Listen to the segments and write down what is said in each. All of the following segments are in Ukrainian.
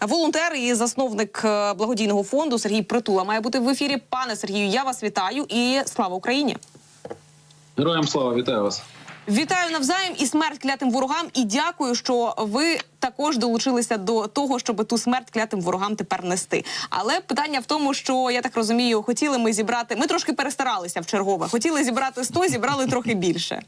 Волонтер і засновник е, благодійного фонду Сергій Притула має бути в ефірі. Пане Сергію, я вас вітаю і слава Україні! Героям слава, вітаю вас. Вітаю навзаєм і смерть клятим ворогам. І дякую, що ви також долучилися до того, щоб ту смерть клятим ворогам тепер нести. Але питання в тому, що я так розумію, хотіли ми зібрати. Ми трошки перестаралися в чергове. Хотіли зібрати 100, зібрали трохи більше.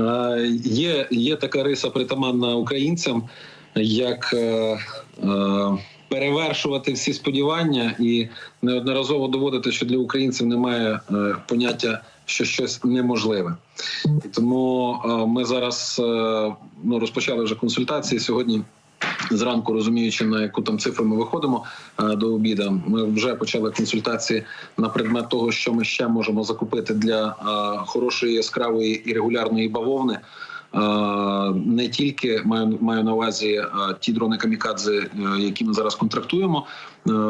Е, є, є така риса притаманна українцям, як е, е, перевершувати всі сподівання і неодноразово доводити, що для українців немає е, поняття, що щось неможливе. І тому е, ми зараз е, ну, розпочали вже консультації сьогодні. Зранку розуміючи на яку там цифру ми виходимо е, до обіда, ми вже почали консультації на предмет того, що ми ще можемо закупити для е, хорошої яскравої і регулярної бавовни. Е, Не тільки маю маю на увазі е, ті дрони камікадзе, е, які ми зараз контрактуємо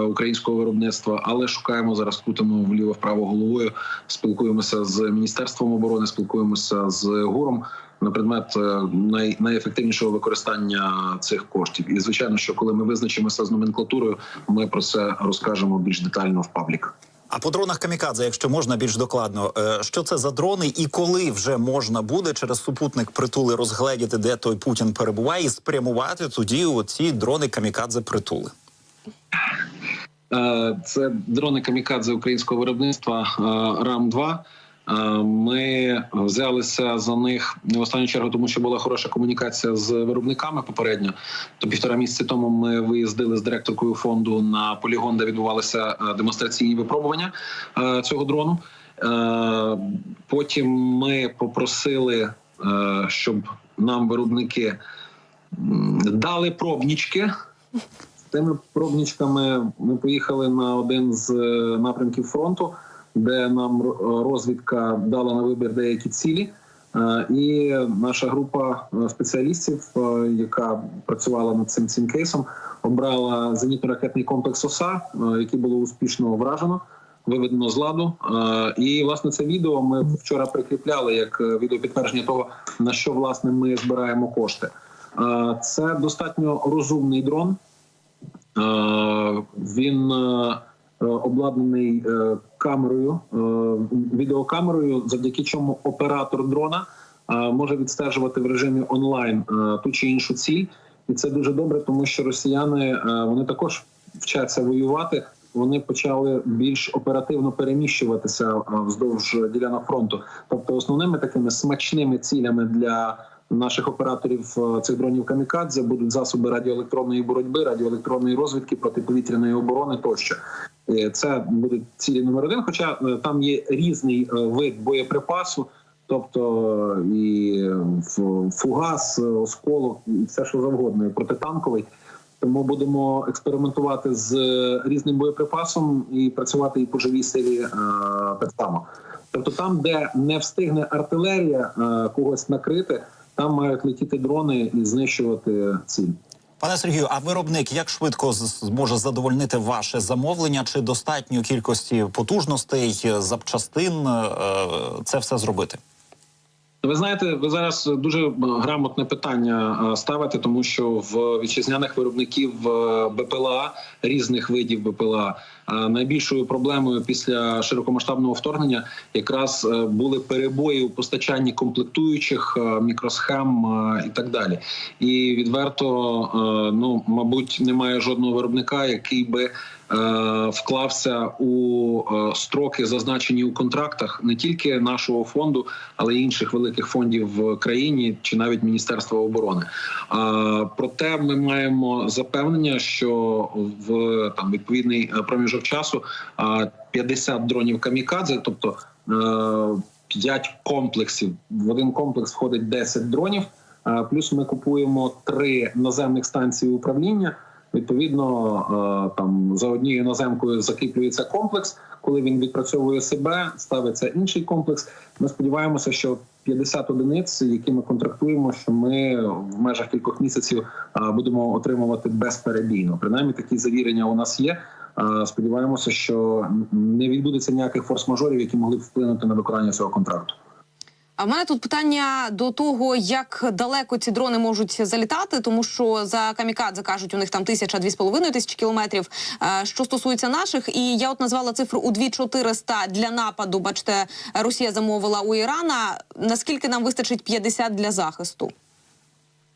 українського виробництва, але шукаємо зараз, крутимо вліво вправо головою. Спілкуємося з міністерством оборони, спілкуємося з ГУРом на предмет най, найефективнішого використання цих коштів. І звичайно, що коли ми визначимося з номенклатурою, ми про це розкажемо більш детально в паблік. А по дронах камікадзе, якщо можна більш докладно, е, що це за дрони, і коли вже можна буде через супутник притули розгледіти, де той Путін перебуває, і спрямувати тоді оці дрони камікадзе притули. Е, Це дрони камікадзе українського виробництва рам 2 Ми взялися за них в останню чергу, тому що була хороша комунікація з виробниками попередньо. То півтора місяці тому ми виїздили з директоркою фонду на полігон, де відбувалися е, демонстраційні випробування е, цього дрону. Е, Потім ми попросили, е, щоб нам виробники дали пробнічки. Тими пробнічками ми поїхали на один з е, напрямків фронту, де нам розвідка дала на вибір деякі цілі. Е, І наша група е, спеціалістів, е, яка працювала над цим цим кейсом, обрала зенітно-ракетний комплекс ОСА, який було успішно вражено, виведено з ладу. І власне це відео ми вчора прикріпляли як відео підтвердження того, на що власне ми збираємо кошти. Це достатньо розумний дрон. Він обладнаний е, камерою, е, відеокамерою, завдяки чому оператор дрона е, може відстежувати в режимі онлайн е, ту чи іншу ціль, і це дуже добре, тому що росіяни е, вони також вчаться воювати. Вони почали більш оперативно переміщуватися е, вздовж ділянок фронту. Тобто, основними такими смачними цілями для наших операторів е, цих дронів камікадзе будуть засоби радіоелектронної боротьби, радіоелектронної розвідки, протиповітряної оборони тощо. Е, Це будуть цілі номер один. Хоча е, там є різний е, вид боєприпасу, тобто і фугас, осколок, і все що завгодно, протитанковий. Тому будемо експериментувати з різним боєприпасом і працювати і по живій силі так само. Тобто, там, де не встигне артилерія когось накрити, там мають летіти дрони і знищувати ціль. Пане Сергію, а виробник як швидко зможе задовольнити ваше замовлення? Чи достатньо кількості потужностей, запчастин е, це все зробити? Ви знаєте, ви зараз дуже е, грамотне питання е, ставите, тому що в вітчизняних виробників е, БПЛА різних видів БПЛА найбільшою проблемою після широкомасштабного вторгнення якраз були перебої у постачанні комплектуючих мікросхем і так далі. І відверто, ну мабуть, немає жодного виробника, який би вклався у е, строки, зазначені у контрактах не тільки нашого фонду, але й інших великих фондів в країні чи навіть Міністерства оборони. Проте ми маємо запевнення, що в там відповідний е, проміжок часу а, 50 дронів камікадзе, тобто е, 5 комплексів. В один комплекс входить 10 дронів. Плюс ми купуємо три наземних станції управління. Відповідно, е, там за однією наземкою закріплюється комплекс. Коли він відпрацьовує себе, ставиться інший комплекс. Ми сподіваємося, що 50 одиниць, які ми контрактуємо, що ми в межах кількох місяців е, будемо отримувати безперебійно. Принаймні такі завірення у нас є. Е, Сподіваємося, що не відбудеться ніяких форс-мажорів, які могли б вплинути на виконання цього контракту. А в мене тут питання до того, як далеко ці дрони можуть залітати, тому що за камікадзе кажуть, у них там тисяча дві з половиною тисячі кілометрів. Е, Що стосується наших, і я от назвала цифру у 2400 для нападу. Бачите, Росія замовила у Ірана. Наскільки нам вистачить 50 для захисту?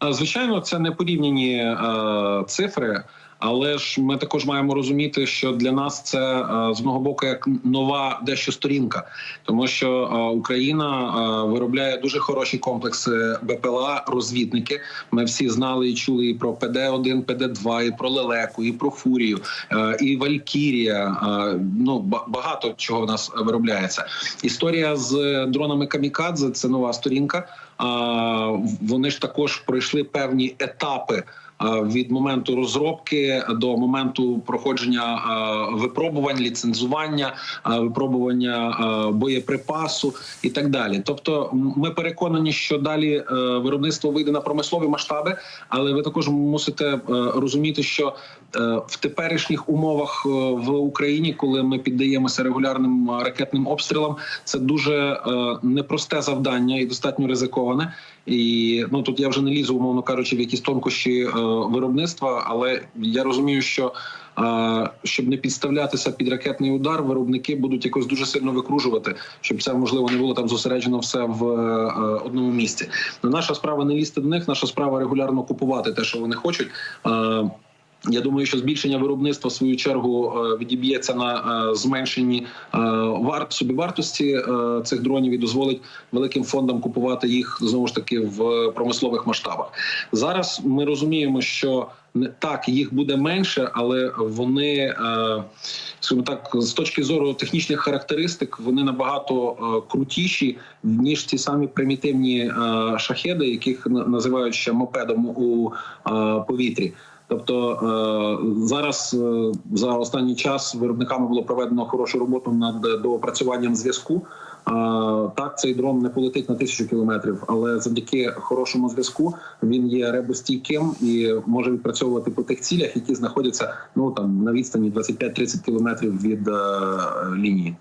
Е, Звичайно, це не порівняні е, цифри, але ж ми також маємо розуміти, що для нас це е, з одного боку як нова дещо сторінка, тому що е, Україна е, виробляє дуже хороші комплекси БПЛА, розвідники. Ми всі знали і чули і про ПД-1, ПД-2, і про лелеку, і про фурію, і Валькірія. Ну ба- багато чого в нас виробляється. Історія з дронами Камікадзе це нова сторінка. Вони ж також пройшли певні етапи від моменту розробки до моменту проходження випробувань, ліцензування, випробування боєприпасу і так далі. Тобто, ми переконані, що далі е, виробництво вийде на промислові масштаби, але ви також мусите е, розуміти, що е, в теперішніх умовах е, в Україні, коли ми піддаємося регулярним е, ракетним обстрілам, це дуже е, непросте завдання і достатньо ризиковане. І ну тут я вже не лізу, умовно кажучи, в якісь тонкощі е, виробництва, але я розумію, що е, щоб не підставлятися під ракетний удар, виробники будуть якось дуже сильно викружувати, щоб це можливо не було там зосереджено все в е, одному місці. Но наша справа не лізти до них, наша справа регулярно купувати те, що вони хочуть. Е, я думаю, що збільшення виробництва в свою чергу е, відіб'ється на е, зменшенні е, вар собівартості цих дронів і дозволить великим фондам купувати їх знову ж таки в промислових масштабах. Зараз ми розуміємо, що не так їх буде менше, але вони скажімо так, з точки зору технічних характеристик, вони набагато крутіші ніж ті самі примітивні шахеди, яких називають ще мопедом у повітрі. Тобто е, зараз е, за останній час виробниками було проведено хорошу роботу над доопрацюванням зв'язку. Е, Так, цей дрон не полетить на тисячу кілометрів, але завдяки хорошому зв'язку він є ребостійким і може відпрацьовувати по тих цілях, які знаходяться ну там на відстані 25-30 кілометрів від лінії.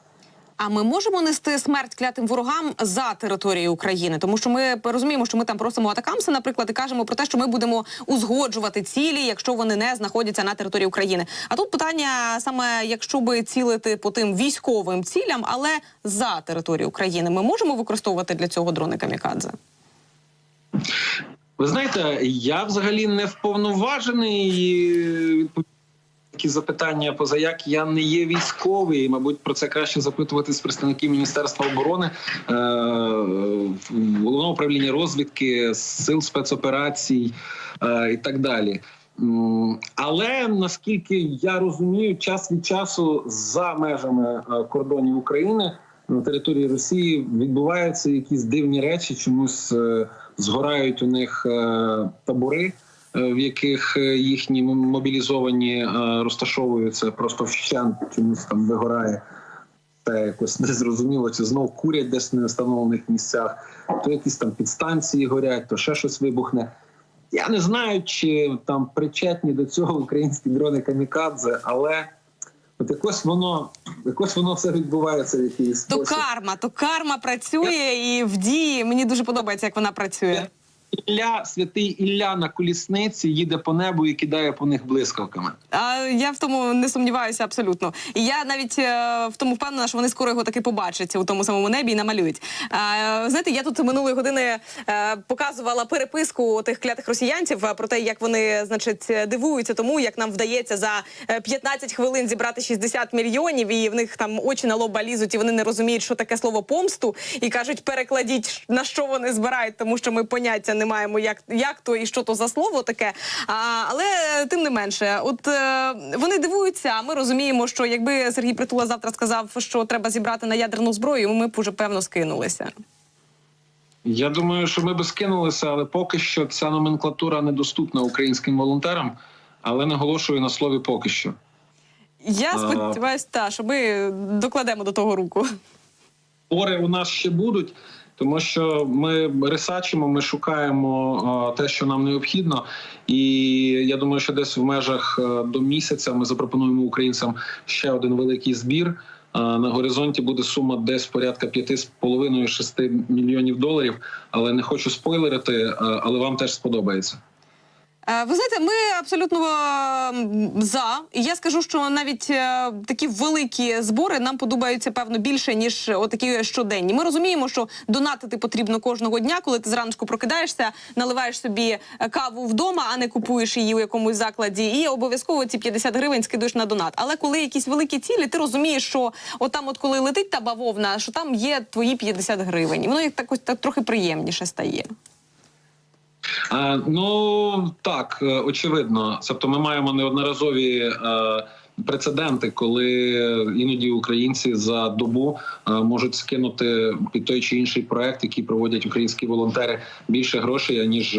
А ми можемо нести смерть клятим ворогам за територією України, тому що ми розуміємо, що ми там просимо атакамси, наприклад, і кажемо про те, що ми будемо узгоджувати цілі, якщо вони не знаходяться на території України. А тут питання саме, якщо би цілити по тим військовим цілям, але за територію України, ми можемо використовувати для цього дрони камікадзе. Ви знаєте, я взагалі не вповноважений такі запитання, поза як я не є військовий. Мабуть, про це краще запитувати з представників Міністерства оборони, е, головного управління розвідки, сил спецоперацій е, і так далі. Але наскільки я розумію, час від часу за межами е, кордонів України на території Росії відбуваються якісь дивні речі, чомусь е, згорають у них е, табори, в яких е, їхні мобілізовані е, розташовуються, просто вщент чомусь там вигорає. Це якось незрозуміло, чи знов курять десь в невстановлених місцях, то якісь там підстанції горять, то ще щось вибухне. Я не знаю, чи там причетні до цього українські дрони камікадзе, але от якось воно, якось воно все відбувається в якийсь То спосіб. карма, то карма працює і в дії. Мені дуже подобається, як вона працює. Ілля, святий Ілля на колісниці їде по небу і кидає по них блискавками. А я в тому не сумніваюся абсолютно. І я навіть е, в тому впевнена, що вони скоро його таки побачать у тому самому небі і намалюють. А, знаєте, я тут минулої години е, показувала переписку тих клятих росіянців е, про те, як вони, значить, дивуються тому, як нам вдається за е, 15 хвилин зібрати 60 мільйонів, і в них там очі на лоба лізуть, і вони не розуміють, що таке слово помсту, і кажуть, перекладіть на що вони збирають, тому що ми поняття не маємо, як, як то і що то за слово таке. А, але е, тим не менше, от е, вони дивуються. А ми розуміємо, що якби Сергій Притула завтра сказав, що треба зібрати на ядерну зброю, ми б уже певно скинулися. Я думаю, що ми би скинулися, але поки що ця номенклатура недоступна українським волонтерам, але наголошую на слові поки що. Я сподіваюся, та що ми докладемо до того руку. Спори у нас ще будуть, тому що ми ресачимо, ми шукаємо е, те, що нам необхідно. І я думаю, що десь в межах е, до місяця ми запропонуємо українцям ще один великий збір. на горизонті буде сума десь порядка 5,5-6 мільйонів доларів. Але не хочу спойлерити, е, але вам теж сподобається. Е, Ви знаєте, ми абсолютно е, за. Я скажу, що навіть е, такі великі збори нам подобаються певно більше ніж отакі щоденні. Ми розуміємо, що донатити потрібно кожного дня, коли ти зранку прокидаєшся, наливаєш собі каву вдома, а не купуєш її у якомусь закладі, і обов'язково ці 50 гривень скидуєш на донат. Але коли якісь великі цілі, ти розумієш, що отам, от коли летить та бавовна, що там є твої 50 гривень, і воно як так ось так трохи приємніше стає. А, ну так, е, очевидно. Тобто, ми маємо неодноразові е, прецеденти, коли іноді українці за добу е, можуть скинути під той чи інший проект, який проводять українські волонтери, більше грошей, ніж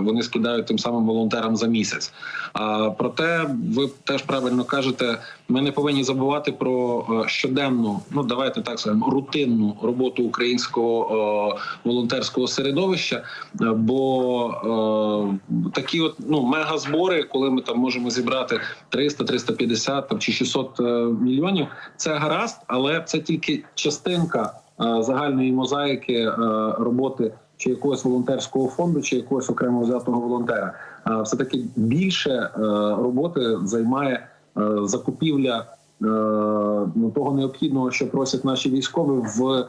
вони скидають тим самим волонтерам за місяць. А проте, ви теж правильно кажете, ми не повинні забувати про е, щоденну, ну давайте так скажемо, рутинну роботу українського е, волонтерського середовища. Е, Бо е, такі от ну мегазбори, коли ми там можемо зібрати 300, 350 там, чи 600 е, мільйонів, це гаразд, але це тільки частинка е, загальної мозаїки е, роботи чи якогось волонтерського фонду, чи якогось окремо взятого волонтера. Все таки більше роботи займає закупівля. Ну, того необхідного, що просять наші військові в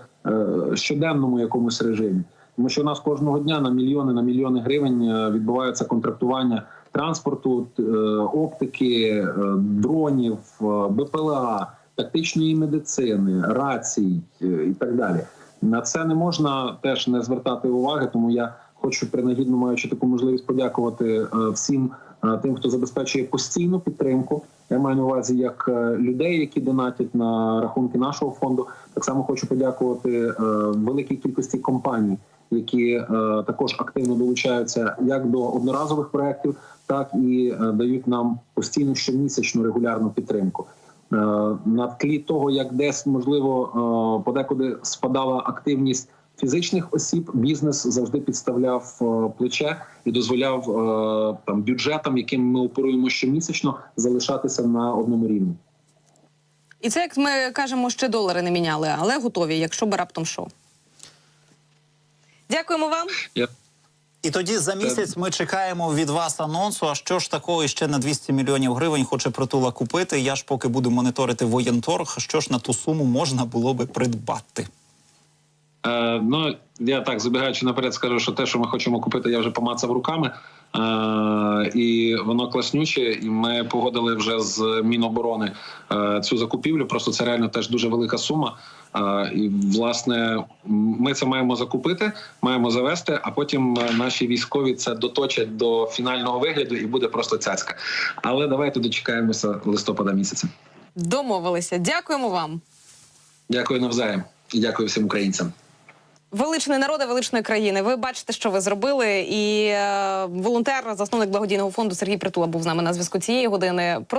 щоденному якомусь режимі, тому що у нас кожного дня на мільйони на мільйони гривень відбувається контрактування транспорту, е, оптики, е, дронів, е, БПЛА, тактичної медицини, рацій і так далі. На це не можна теж не звертати уваги, тому я хочу принагідно маючи таку можливість подякувати всім тим, хто забезпечує постійну підтримку. Я маю на увазі як людей, які донатять на рахунки нашого фонду. Так само хочу подякувати великій кількості компаній, які також активно долучаються як до одноразових проєктів, так і е, дають нам постійну щомісячну регулярну підтримку. Е, на тлі того, як десь можливо е, подекуди спадала активність фізичних осіб, бізнес завжди підставляв плече і дозволяв там бюджетам, яким ми оперуємо щомісячно, залишатися на одному рівні. І це як ми кажемо, ще долари не міняли, але готові, якщо би раптом що. Дякуємо вам. Я І тоді за місяць ми чекаємо від вас анонсу. А що ж такого ще на 200 мільйонів гривень хоче притула купити? Я ж поки буду моніторити воєнторг. Що ж на ту суму можна було би придбати? Е, ну я так забігаючи наперед, скажу, що те, що ми хочемо купити, я вже помацав руками. Е, і воно класнюче, і ми погодили вже з Міноборони е, цю закупівлю. Просто це реально теж дуже велика сума. І власне ми це маємо закупити, маємо завести, а потім е, наші військові це доточать до фінального вигляду, і буде просто цяцька. Але давайте дочекаємося листопада місяця. Домовилися. Дякуємо вам. Дякую навзаєм і дякую всім українцям. Величний народи величної країни. Ви бачите, що ви зробили. І е, волонтер, засновник благодійного фонду Сергій Притула був з нами на зв'язку цієї години. Просто